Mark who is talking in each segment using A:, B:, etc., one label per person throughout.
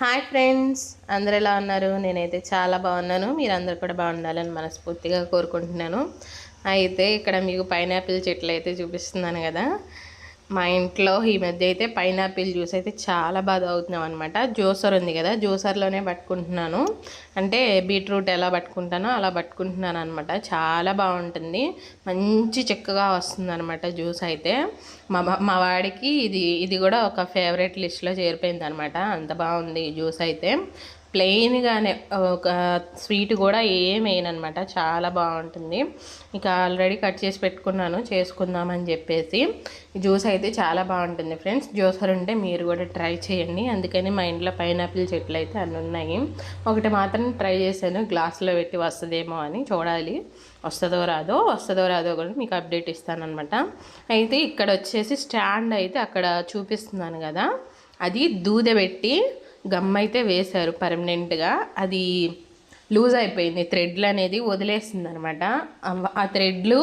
A: Hi friends అందరు ఎలా ఉన్నారు? నేనైతే చాలా బాగున్నాను. మీరు అందరు కూడా బాగుండాలని మనస్ఫూర్తిగా కోరుకుంటున్నాను. అయితే ఇక్కడ మీకు పైనాపిల్ చెట్లు అయితే చూపిస్తున్నాను కదా. మా ఇంట్లో ఈ మధ్య అయితే పైనాపిల్ జ్యూస్ అయితే చాలా బాగా అవుతున్నాం అనమాట జ్యూసర్ ఉంది కదా జ్యూసర్లోనే పట్టుకుంటున్నాను. అంటే బీట్రూట్ ఎలా పట్టుకుంటానో అలా పట్టుకుంటున్నాను అనమాట చాలా బాగుంటుంది. మంచి చిక్కగా వస్తుంది అనమాట జ్యూస్ అయితే. మా మా వాడికి ఇది ఇది కూడా ఒక ఫేవరెట్ లిస్ట్లో చేరిపోయింది అనమాట అంత బాగుంది జ్యూస్ అయితే. ప్లెయిన్గానే ఒక స్వీట్ కూడా ఏం వేయనమాట చాలా బాగుంటుంది. ఇక ఆల్రెడీ కట్ చేసి పెట్టుకున్నాను చేసుకుందామని చెప్పేసి. జ్యూస్ అయితే చాలా బాగుంటుంది ఫ్రెండ్స్. జ్యూసర్ ఉంటే మీరు కూడా ట్రై చేయండి. అందుకని మా ఇంట్లో పైనాపిల్ చెట్లు అయితే అన్నీ ఉన్నాయి. ఒకటి మాత్రం ట్రై చేశాను. గ్లాసులో పెట్టి వస్తుందేమో అని. చూడాలి. వస్తుందో రాదో వస్తుందో రాదో కూడా మీకు అప్డేట్ ఇస్తానమాట అయితే ఇక్కడ వచ్చేసి స్టాండ్ అయితే అక్కడ చూపిస్తున్నాను కదా. అది దూదె పెట్టి గమ్ అయితే వేశారు పర్మనెంట్గా అది లూజ్ అయిపోయింది. థ్రెడ్లు అనేది వదిలేస్తుంది అనమాట ఆ థ్రెడ్లు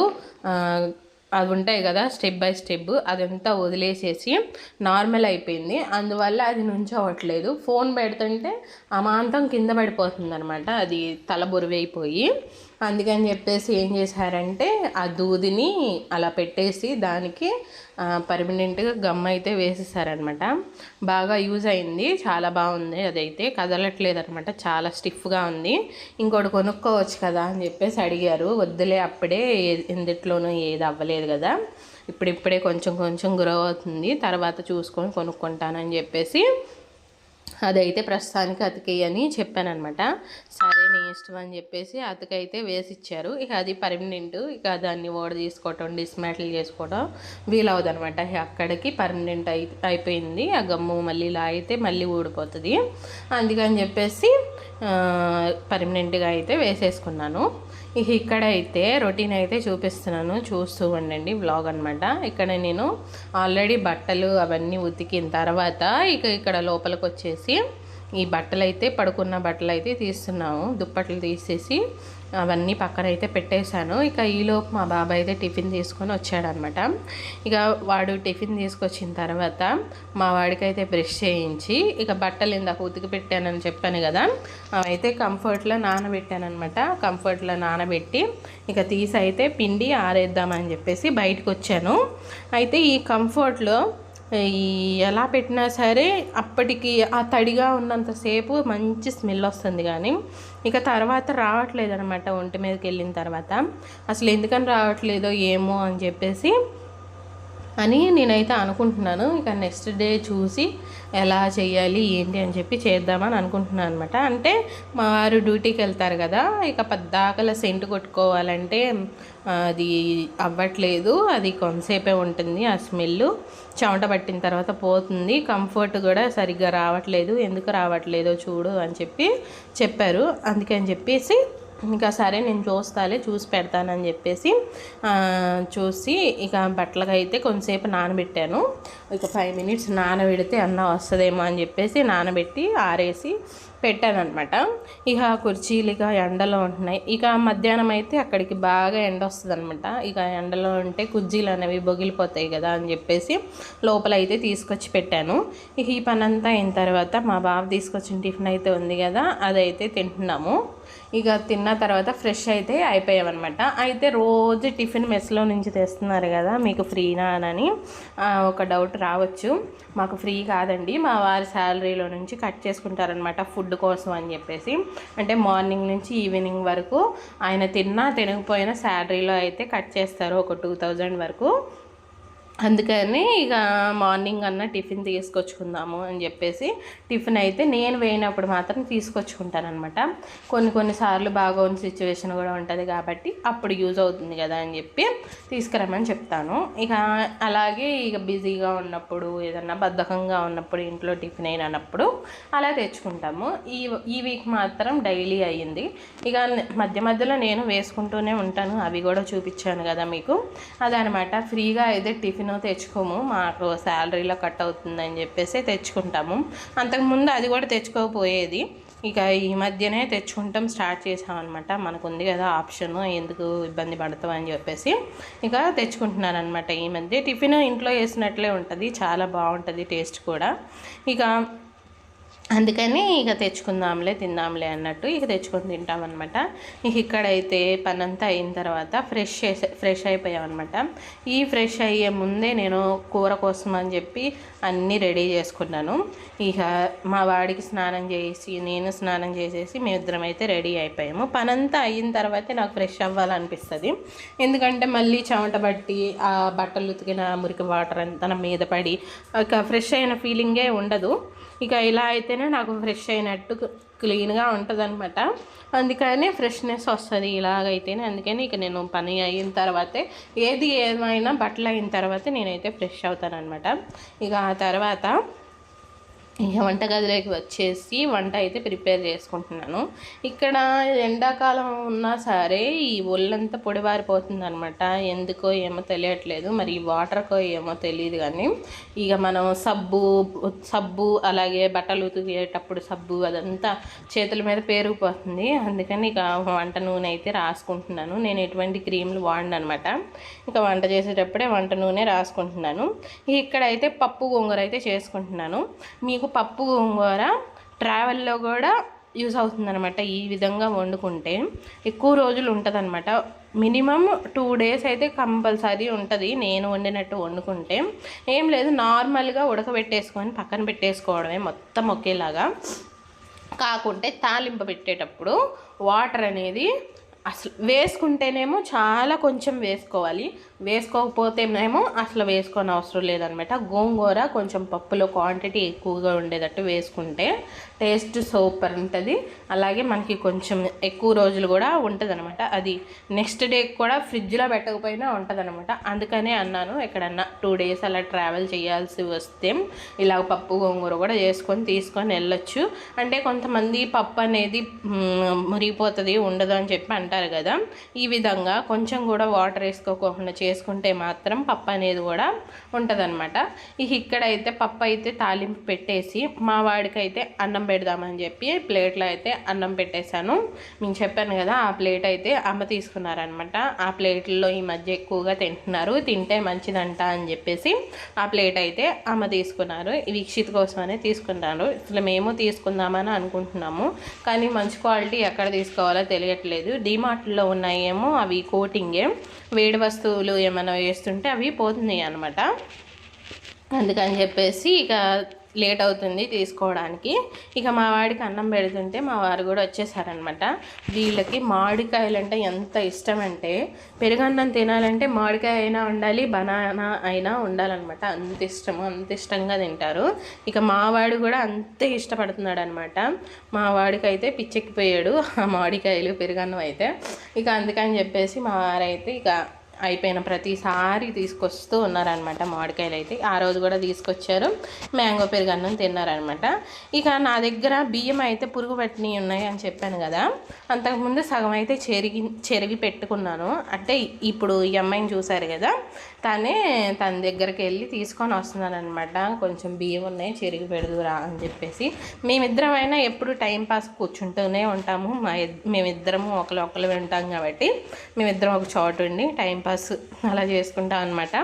A: అవి ఉంటాయి కదా స్టెప్ బై స్టెప్ అదంతా వదిలేసేసి నార్మల్ అయిపోయింది. అందువల్ల అది నుంచోవట్లేదు. ఫోన్ పెడుతుంటే అమాంతం కింద పడిపోతుంది అనమాట అది తల బురువైపోయి. అందుకని చెప్పేసి ఏం చేశారంటే ఆ దూదిని అలా పెట్టేసి దానికి పర్మనెంట్గా గమ్ అయితే వేసేసారనమాట. బాగా యూజ్ అయింది. చాలా బాగుంది. అదైతే కదలట్లేదు అనమాట చాలా స్టిఫ్గా ఉంది. ఇంకోటి కొనుక్కోవచ్చు కదా అని చెప్పేసి అడిగారు. వద్దులే అప్పుడే ఎందుట్లోనూ ఏది అవ్వలేదు కదా. ఇప్పుడిప్పుడే కొంచెం కొంచెం గ్రో అవుతుంది. తర్వాత చూసుకొని కొనుక్కుంటానని చెప్పేసి అదైతే ప్రస్తుతానికి అతికేయని అనమాట సరే నీ ఇష్టం అని చెప్పేసి అతకైతే వేసి ఇచ్చారు ఇక అది పర్మనెంట్ ఇక దాన్ని ఓడ తీసుకోవటం డిస్మాటిల్ చేసుకోవడం వీలవదు అనమాట అక్కడికి పర్మనెంట్ అయి అయిపోయింది. ఆ గమ్ము మళ్ళీ ఇలా అయితే మళ్ళీ ఊడిపోతుంది. అందుకని చెప్పేసి పర్మనెంట్గా అయితే వేసేసుకున్నాను. ఇక ఇక్కడ అయితే రొటీన్ అయితే చూపిస్తున్నాను. చూస్తూ ఉండండి బ్లాగ్ అనమాట ఇక్కడ నేను ఆల్రెడీ బట్టలు అవన్నీ ఉతికిన తర్వాత ఇక ఇక్కడ లోపలికి వచ్చేసి ఈ బట్టలు అయితే పడుకున్న బట్టలు అయితే తీస్తున్నాము. దుప్పట్లు తీసేసి అవన్నీ పక్కన అయితే పెట్టేశాను. ఇక ఈలోపు మా బాబాయ్ అయితే టిఫిన్ తీసుకొని వచ్చాడనమాట ఇక వాడు టిఫిన్ తీసుకొచ్చిన తర్వాత మా వాడికైతే బ్రష్ చేయించి ఇక బట్టలు ఇందాక ఉతికి పెట్టానని చెప్పాను కదా అవైతే కంఫర్ట్లో నానబెట్టానమాట కంఫర్ట్లో నానబెట్టి ఇక తీసి అయితే పిండి ఆరేద్దామని చెప్పేసి బయటకు వచ్చాను అయితే ఈ కంఫర్ట్లో ఈ ఎలా పెట్టినా సరే అప్పటికి ఆ తడిగా ఉన్నంతసేపు మంచి స్మెల్ వస్తుంది కానీ ఇక తర్వాత రావట్లేదు అనమాట ఒంటి మీదకి వెళ్ళిన తర్వాత. అసలు ఎందుకని రావట్లేదో ఏమో అని చెప్పేసి అని నేనైతే అనుకుంటున్నాను. ఇక నెక్స్ట్ డే చూసి ఎలా చేయాలి ఏంటి అని చెప్పి చేద్దామని అనుకుంటున్నాను అనమాట అంటే మా వారు డ్యూటీకి వెళ్తారు కదా ఇక పద్దాకల సెంట్ కొట్టుకోవాలంటే అది అవ్వట్లేదు. అది కొంతసేపే ఉంటుంది ఆ స్మెల్ చెమట పట్టిన తర్వాత పోతుంది. కంఫర్ట్ కూడా సరిగ్గా రావట్లేదు. ఎందుకు రావట్లేదో చూడు అని చెప్పి చెప్పారు. అందుకని చెప్పేసి ఇంకా సరే నేను చూస్తాలే చూసి పెడతానని చెప్పేసి చూసి ఇక బట్టలకు అయితే కొంతసేపు నానబెట్టాను. ఇక ఫైవ్ మినిట్స్ నానబెడితే అన్న వస్తుందేమో అని చెప్పేసి నానబెట్టి ఆరేసి పెట్టానమాట ఇక కుర్చీలు ఇక ఎండలో ఉంటున్నాయి. ఇక మధ్యాహ్నం అయితే అక్కడికి బాగా ఎండ వస్తుంది అనమాట ఇక ఎండలో ఉంటే కుర్చీలు అనేవి బొగిలిపోతాయి కదా అని చెప్పేసి లోపల అయితే తీసుకొచ్చి పెట్టాను. ఇక ఈ పని అంతా అయిన తర్వాత మా బాబు తీసుకొచ్చిన టిఫిన్ అయితే ఉంది కదా అదైతే తింటున్నాము. ఇక తిన్న తర్వాత ఫ్రెష్ అయితే అయిపోయామన్నమాట. అయితే రోజు టిఫిన్ మెస్లో నుంచి తెస్తున్నారు కదా మీకు ఫ్రీనా అని ఒక డౌట్ రావచ్చు. మాకు ఫ్రీ కాదండి. మా వారి శాలరీలో నుంచి కట్ చేసుకుంటారనమాట ఫుడ్ ఫుడ్ కోసం అని చెప్పేసి అంటే మార్నింగ్ నుంచి ఈవినింగ్ వరకు ఆయన తిన్నా తినకపోయినా శాలరీలో అయితే కట్ చేస్తారు ఒక టూ థౌజండ్ వరకు. అందుకని ఇక మార్నింగ్ అన్న టిఫిన్ తీసుకొచ్చుకుందాము అని చెప్పేసి టిఫిన్ అయితే నేను వేయినప్పుడు మాత్రం తీసుకొచ్చుకుంటానమాట కొన్ని కొన్నిసార్లు బాగోని సిచ్యువేషన్ కూడా ఉంటుంది కాబట్టి అప్పుడు యూజ్ అవుతుంది కదా అని చెప్పి తీసుకురమ్మని చెప్తాను. ఇక అలాగే ఇక బిజీగా ఉన్నప్పుడు ఏదన్నా బద్ధకంగా ఉన్నప్పుడు ఇంట్లో టిఫిన్ అయినప్పుడు అలా తెచ్చుకుంటాము. ఈ ఈ వీక్ మాత్రం డైలీ అయ్యింది. ఇక మధ్య మధ్యలో నేను వేసుకుంటూనే ఉంటాను. అవి కూడా చూపించాను కదా మీకు. అదనమాట ఫ్రీగా అయితే టిఫిన్ టిఫిన్ తెచ్చుకోము మాకు శాలరీలో కట్ అవుతుందని చెప్పేసి తెచ్చుకుంటాము. అంతకుముందు అది కూడా తెచ్చుకోకపోయేది. ఇక ఈ మధ్యనే తెచ్చుకుంటాం స్టార్ట్ చేసామన్నమాట. మనకు ఉంది కదా ఆప్షన్ ఎందుకు ఇబ్బంది పడతాం అని చెప్పేసి. ఇక తెచ్చుకుంటున్నాను అనమాట ఈ మధ్య. టిఫిన్ ఇంట్లో వేసినట్లే ఉంటుంది చాలా బాగుంటుంది టేస్ట్ కూడా. ఇక అందుకని ఇక తెచ్చుకుందాంలే తిందాంలే అన్నట్టు ఇక తెచ్చుకొని తింటామన్నమాట. ఇక ఇక్కడైతే పనంతా అయిన తర్వాత ఫ్రెష్ చేసే ఫ్రెష్ అయిపోయామన్నమాట. ఈ ఫ్రెష్ అయ్యే ముందే నేను కూర కోసం అని చెప్పి అన్నీ రెడీ చేసుకున్నాను. ఇక మా వాడికి స్నానం చేసి నేను స్నానం చేసేసి మేమిద్దరం అయితే రెడీ అయిపోయాము. పనంతా అయిన తర్వాతే నాకు ఫ్రెష్ అవ్వాలనిపిస్తుంది. ఎందుకంటే మళ్ళీ చెమట బట్టి ఆ బట్టలు ఉతికిన మురికి వాటర్ అంతా మీద పడి ఒక ఫ్రెష్ అయిన ఫీలింగే ఉండదు. ఇక ఇలా అయితేనే నాకు ఫ్రెష్ అయినట్టు క్లీన్గా ఉంటుంది అనమాట అందుకనే ఫ్రెష్నెస్ వస్తుంది ఇలాగైతేనే. అందుకని ఇక నేను పని అయిన తర్వాతే ఏది ఏమైనా బట్టలు అయిన తర్వాతే నేనైతే ఫ్రెష్ అవుతాను అనమాట ఇక ఆ తర్వాత ఇక వంటగదిలోకి వచ్చేసి వంట అయితే ప్రిపేర్ చేసుకుంటున్నాను. ఇక్కడ ఎండాకాలం ఉన్నా సరే ఈ ఒళ్ళంతా పొడివారిపోతుంది అనమాట ఎందుకో ఏమో తెలియట్లేదు. మరి వాటర్కో ఏమో తెలియదు కానీ ఇక మనం సబ్బు సబ్బు అలాగే బట్టలు ఉతికేటప్పుడు సబ్బు అదంతా చేతుల మీద పేరుకుపోతుంది. అందుకని ఇక వంట నూనె అయితే రాసుకుంటున్నాను. నేను ఎటువంటి క్రీములు వాడిన అనమాట ఇక వంట చేసేటప్పుడే వంట నూనె రాసుకుంటున్నాను. ఇక్కడైతే పప్పు గొంగరైతే అయితే చేసుకుంటున్నాను. మీకు మీకు పప్పు గోంగూర ట్రావెల్లో కూడా యూస్ అవుతుందనమాట ఈ విధంగా వండుకుంటే. ఎక్కువ రోజులు ఉంటుందన్నమాట. మినిమం టూ డేస్ అయితే కంపల్సరీ ఉంటుంది నేను వండినట్టు వండుకుంటే. ఏం లేదు నార్మల్గా ఉడకబెట్టేసుకొని పక్కన పెట్టేసుకోవడమే మొత్తం ఒకేలాగా. కాకుంటే తాలింపు పెట్టేటప్పుడు వాటర్ అనేది అసలు వేసుకుంటేనేమో చాలా కొంచెం వేసుకోవాలి. వేసుకోకపోతేనేమో అసలు వేసుకోని అవసరం లేదనమాట. గోంగూర కొంచెం పప్పులో క్వాంటిటీ ఎక్కువగా ఉండేటట్టు వేసుకుంటే టేస్ట్ సూపర్ ఉంటుంది. అలాగే మనకి కొంచెం ఎక్కువ రోజులు కూడా ఉంటుందనమాట. అది నెక్స్ట్ డే కూడా ఫ్రిడ్జ్లో పెట్టకపోయినా ఉంటుందనమాట. అందుకనే అన్నాను ఎక్కడన్నా టూ డేస్ అలా ట్రావెల్ చేయాల్సి వస్తే ఇలా పప్పు గోంగూర కూడా చేసుకొని తీసుకొని వెళ్ళొచ్చు. అంటే కొంతమంది పప్పు అనేది మురిగిపోతుంది ఉండదు అని చెప్పి అంటారు. కదా. ఈ విధంగా కొంచెం కూడా వాటర్ వేసుకోకుండా చేసుకుంటే మాత్రం పప్పు అనేది కూడా ఉంటుందన్నమాట. ఇక ఇక్కడైతే పప్పు అయితే తాలింపు పెట్టేసి మా వాడికైతే అన్నం పెడదామని చెప్పి ప్లేట్లో అయితే అన్నం పెట్టేశాను. మేము చెప్పాను కదా ఆ ప్లేట్ అయితే అమ్మ తీసుకున్నారనమాట ఆ ప్లేట్లో ఈ మధ్య ఎక్కువగా తింటున్నారు తింటే మంచిదంట అని చెప్పేసి ఆ ప్లేట్ అయితే అమ్మ తీసుకున్నారు. వీక్షిత్ కోసమనే తీసుకున్నారు. అసలు మేము తీసుకుందామని అనుకుంటున్నాము. కానీ మంచి క్వాలిటీ ఎక్కడ తీసుకోవాలో తెలియట్లేదు. డిమార్ట్లో ఉన్నాయేమో అవి కోటింగే. వేడి వస్తువులు ఏమైనా వేస్తుంటే అవి పోతున్నాయి అనమాట అందుకని చెప్పేసి ఇక లేట్ అవుతుంది తీసుకోవడానికి. ఇక మా వాడికి అన్నం పెడుతుంటే మా వారు కూడా వచ్చేసారనమాట వీళ్ళకి మామిడికాయలు అంటే ఎంత ఇష్టం అంటే పెరుగన్నం తినాలంటే మామిడికాయ అయినా ఉండాలి బనానా అయినా ఉండాలన్నమాట. అంత ఇష్టము అంత ఇష్టంగా తింటారు. ఇక మా వాడు కూడా అంతే ఇష్టపడుతున్నాడు అనమాట మా వాడికైతే పిచ్చెక్కిపోయాడు ఆ మామిడికాయలు పెరుగన్నం అయితే. ఇక అందుకని చెప్పేసి మా వారైతే ఇక అయిపోయిన ప్రతిసారి తీసుకొస్తూ ఉన్నారనమాట మామిడికాయలు అయితే ఆ రోజు కూడా తీసుకొచ్చారు. మ్యాంగో పెరుగన్నం తిన్నారనమాట ఇక నా దగ్గర బియ్యం అయితే పురుగు పట్టినవి ఉన్నాయి అని చెప్పాను కదా. అంతకుముందు సగం అయితే చెరిగి చెరిగి పెట్టుకున్నాను. అంటే ఇప్పుడు ఈ అమ్మాయిని చూశారు కదా. తనే తన దగ్గరికి వెళ్ళి తీసుకొని వస్తున్నాను అనమాట కొంచెం బియ్యం ఉన్నాయి చెరిగి పెడదురా అని చెప్పేసి. మేమిద్దరమైనా ఎప్పుడు టైంపాస్ కూర్చుంటూనే ఉంటాము. మా మేమిద్దరము ఒకరు ఒకరు ఉంటాం కాబట్టి మేమిద్దరం ఒక చోటు ఉండి టైంపాస్ అలా చేసుకుంటాం అనమాట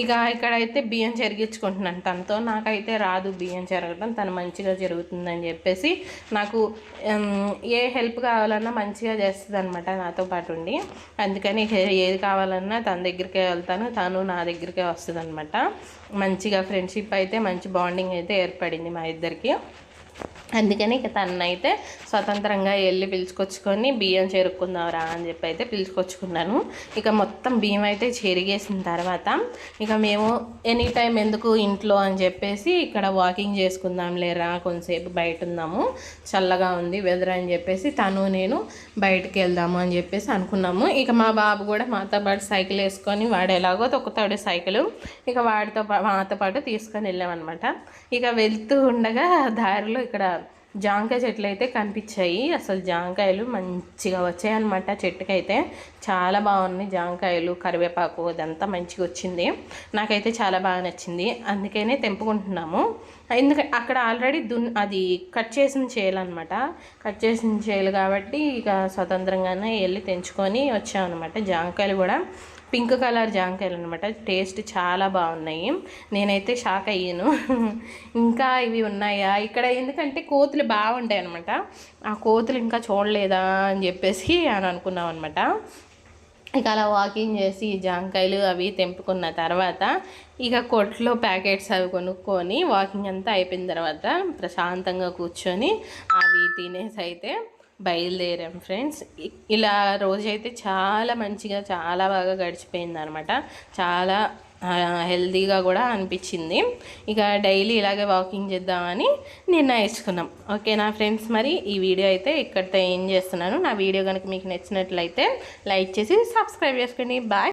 A: ఇక ఇక్కడైతే బియ్యం చెరిగించుకుంటున్నాను తనతో నాకైతే రాదు బియ్యం చెరగడం తను మంచిగా జరుగుతుందని చెప్పేసి నాకు ఏ హెల్ప్ కావాలన్నా మంచిగా చేస్తుంది అనమాట నాతో పాటు ఉండి. అందుకని ఏది కావాలన్నా తన దగ్గరికే వెళ్తాను. తను నా దగ్గరికే వస్తుంది మంచిగా ఫ్రెండ్షిప్ అయితే మంచి బాండింగ్ అయితే ఏర్పడింది మా ఇద్దరికి. అందుకని ఇక తనైతే స్వతంత్రంగా వెళ్ళి పిలుచుకొచ్చుకొని బియ్యం చేరుకుందాంరా అని చెప్పి అయితే పిలుచుకొచ్చుకున్నాను. ఇక మొత్తం బియ్యం అయితే చెరిగేసిన తర్వాత ఇక మేము ఎనీ టైం ఎందుకు ఇంట్లో అని చెప్పేసి ఇక్కడ వాకింగ్ చేసుకుందాం లేరా కొంతసేపు బయట ఉన్నాము చల్లగా ఉంది వెదర్ అని చెప్పేసి తను నేను బయటకు వెళ్దాము అని చెప్పేసి అనుకున్నాము. ఇక మా బాబు కూడా మాతో పాటు సైకిల్ వేసుకొని వాడు ఎలాగో తొక్కుతాడు సైకిల్. ఇక వాడితో మాతో పాటు తీసుకొని వెళ్ళామన్నమాట. ఇక వెళ్తూ ఉండగా దారిలో ఇక్కడ జాంకాయ చెట్లు అయితే కనిపించాయి. అసలు జాంకాయలు మంచిగా వచ్చాయన్నమాట చెట్టుకైతే. చాలా బాగున్నాయి జాంకాయలు కరివేపాకు అదంతా మంచిగా వచ్చింది. నాకైతే చాలా బాగా నచ్చింది. అందుకనే తెంపుకుంటున్నాము. ఎందుకంటే అక్కడ ఆల్రెడీ దున్ అది కట్ చేసిన చేయాలన్నమాట కట్ చేసిన చేయాలి కాబట్టి ఇక స్వతంత్రంగానే వెళ్ళి తెంచుకొని వచ్చామన్నమాట జాంకాయలు కూడా. పింక్ కలర్ జాంకాయలు అనమాట టేస్ట్ చాలా బాగున్నాయి. నేనైతే షాక్ అయ్యాను. ఇంకా ఇవి ఉన్నాయా? ఇక్కడ ఎందుకంటే కోతులు బాగుంటాయి అనమాట ఆ కోతులు ఇంకా చూడలేదా అని చెప్పేసి అని అనుకున్నాం అనమాట ఇక అలా వాకింగ్ చేసి జాంకాయలు అవి తెంపుకున్న తర్వాత ఇక కొట్లో ప్యాకెట్స్ అవి కొనుక్కొని వాకింగ్ అంతా అయిపోయిన తర్వాత ప్రశాంతంగా కూర్చొని అవి తినేసి అయితే బయలుదేరాం ఫ్రెండ్స్. ఇలా రోజైతే చాలా మంచిగా చాలా బాగా గడిచిపోయింది అనమాట చాలా హెల్తీగా కూడా అనిపించింది. ఇక డైలీ ఇలాగే వాకింగ్ చేద్దామని నిర్ణయించుకున్నాం. ఓకేనా ఫ్రెండ్స్? మరి ఈ వీడియో అయితే ఇక్కడితో ఏం చేస్తున్నాను. నా వీడియో కనుక మీకు నచ్చినట్లయితే లైక్ చేసి సబ్స్క్రైబ్ చేసుకోండి. బాయ్.